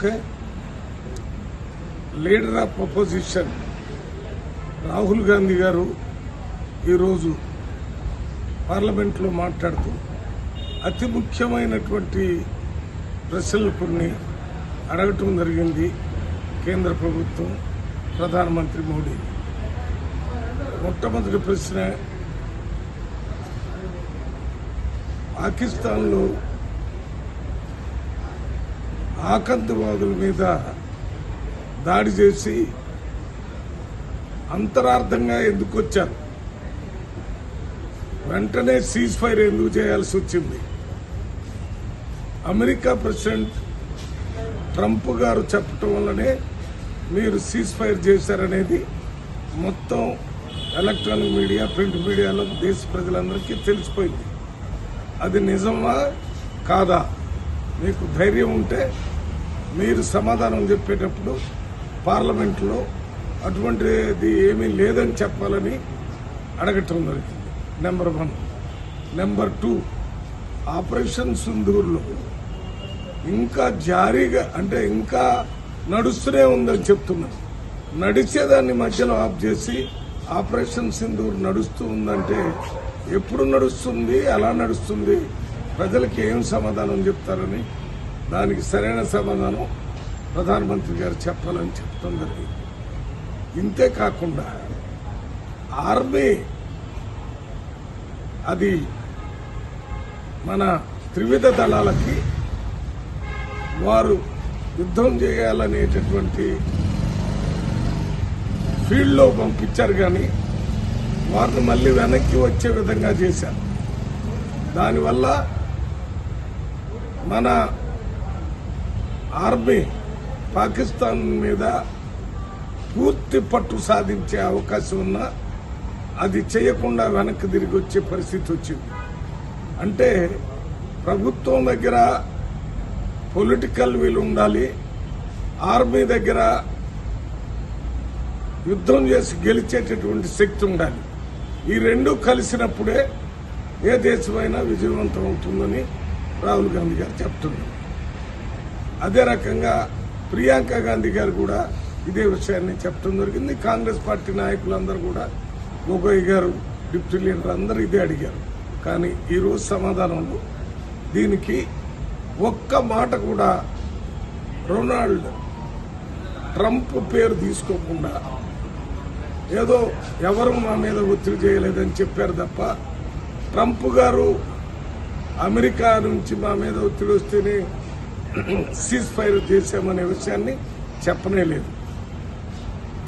Okay. Leader of opposition Rahul Gandhi గారు ఈరోజు పార్లమెంట్లో మాట్లాడుతూ అతి ముఖ్యమైనటువంటి ప్రశ్నలు కొన్ని అడగటం జరిగింది కేంద్ర ప్రభుత్వం ప్రధానమంత్రి మోడీ. మొట్టమొదటి ప్రశ్న పాకిస్తాన్లో ఆకంతవాదుల మీద దాడి చేసి అంతరార్థంగా ఎందుకు వచ్చారు? వెంటనే సీజ్ ఫైర్ ఎందుకు చేయాల్సి వచ్చింది? అమెరికా ప్రెసిడెంట్ ట్రంప్ గారు చెప్పటం వల్లనే మీరు సీజ్ ఫైర్ చేశారనేది మొత్తం ఎలక్ట్రానిక్ మీడియా ప్రింట్ మీడియాలో దేశ ప్రజలందరికీ తెలిసిపోయింది. అది నిజమా కాదా? మీకు ధైర్యం ఉంటే మీరు సమాధానం చెప్పేటప్పుడు పార్లమెంట్లో అటువంటిది ఏమీ లేదని చెప్పాలని అడగటం జరిగింది number one number two operation సింధూర్లో ఇంకా జారీగా అంటే ఇంకా నడుస్తూనే ఉందని చెప్తున్నారు. నడిచేదాన్ని మధ్యలో ఆఫ్ చేసి ఆపరేషన్ సింధూర్ నడుస్తూ ఉందంటే ఎప్పుడు నడుస్తుంది ఎలా నడుస్తుంది ప్రజలకి ఏం సమాధానం చెప్తారని దానికి సరైన సమాధానం ప్రధానమంత్రి గారు చెప్పాలని చెప్తాం జరిగింది. ఇంతే కాకుండా ఆర్మీ అది మన త్రివిధ దళాలకి వారు యుద్ధం చేయాలనేటటువంటి ఫీల్డ్లో పంపించారు కానీ వారిని మళ్ళీ వెనక్కి వచ్చే విధంగా చేశారు. దానివల్ల మన ఆర్మీ పాకిస్తాన్ మీద పూర్తి పట్టు సాధించే అవకాశం ఉన్నా అది చేయకుండా వెనక్కి తిరిగి వచ్చే పరిస్థితి వచ్చింది. అంటే ప్రభుత్వం దగ్గర పొలిటికల్ విల్ ఉండాలి ఆర్మీ దగ్గర యుద్ధం చేసి గెలిచేటటువంటి శక్తి ఉండాలి. ఈ రెండు కలిసినప్పుడే ఏ దేశమైనా విజయవంతం అవుతుందని రాహుల్ గాంధీ గారు చెప్తున్నారు. అదే రకంగా ప్రియాంక గాంధీ గారు కూడా ఇదే విషయాన్ని చెప్పడం జరిగింది కాంగ్రెస్ పార్టీ నాయకులందరూ కూడా గొగోయ్ గారు డిప్యూటీ లీడర్ అందరూ ఇదే అడిగారు. కానీ ఈరోజు సమాధానంలో దీనికి ఒక్క మాట కూడా రొనాల్డ్ ట్రంప్ పేరు తీసుకోకుండా ఏదో ఎవరు మా మీద ఒత్తిడి చేయలేదని చెప్పారు తప్ప ట్రంప్ గారు అమెరికా నుంచి మా మీద ఒత్తిడి వస్తేనే సీజ్ ఫైర్ చేశామనే విషయాన్ని చెప్పనే లేదు.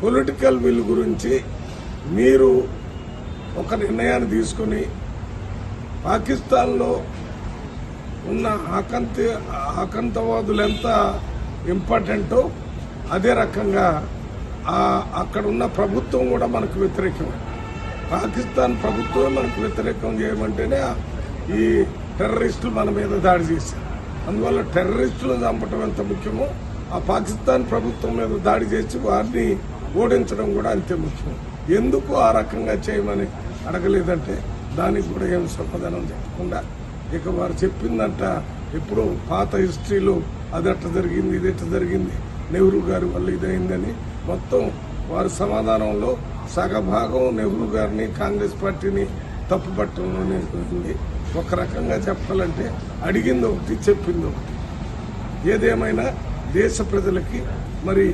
పొలిటికల్ విల్ గురించి మీరు ఒక నిర్ణయాన్ని తీసుకుని పాకిస్తాన్లో ఉన్న ఆకంత ఆకంతవాదులు ఎంత ఇంపార్టెంటో అదే రకంగా అక్కడ ఉన్న ప్రభుత్వం కూడా మనకు వ్యతిరేకం పాకిస్తాన్ ప్రభుత్వమే మనకు వ్యతిరేకం చేయమంటేనే ఈ టెర్రరిస్టులు మన మీద దాడి చేశారు. అందువల్ల టెర్రరిస్టులు చంపటం ఎంత ముఖ్యమో ఆ పాకిస్తాన్ ప్రభుత్వం మీద దాడి చేసి వారిని ఓడించడం కూడా అంతే ముఖ్యం. ఎందుకు ఆ రకంగా చేయమని అడగలేదంటే దానికి కూడా ఏం సమాధానం చెప్పకుండా ఇక వారు చెప్పిందంట ఎప్పుడో పాత హిస్టరీలో అది అట్లా జరిగింది ఇది ఎట్లా జరిగింది నెహ్రూ గారి వల్ల ఇదైందని మొత్తం వారి సమాధానంలో సగభాగం నెహ్రూ గారిని కాంగ్రెస్ పార్టీని తప్పుపట్టడంలోనే జరిగింది. ఒక రకంగా చెప్పాలంటే అడిగింది ఒకటి చెప్పింది ఒకటి. ఏదేమైనా దేశ ప్రజలకి మరి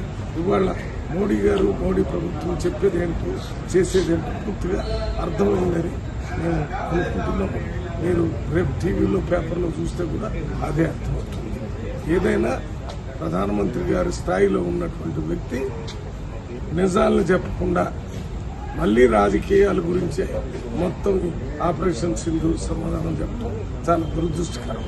ఇవాళ మోడీ గారు మోడీ ప్రభుత్వం చెప్పేది ఏంటో చేసేది ఏంటో పూర్తిగా అర్థమైందని మేము అనుకుంటున్నాము. మీరు రేపు టీవీలో పేపర్లో చూస్తే కూడా అదే అర్థమవుతుంది. ఏదైనా ప్రధానమంత్రి గారి స్థాయిలో ఉన్నటువంటి వ్యక్తి నిజాలను చెప్పకుండా మళ్ళీ రాజకీయాల గురించే మొత్తం ఆపరేషన్ సింధు సమాధానం చెప్పడం చాలా దురదృష్టకరం.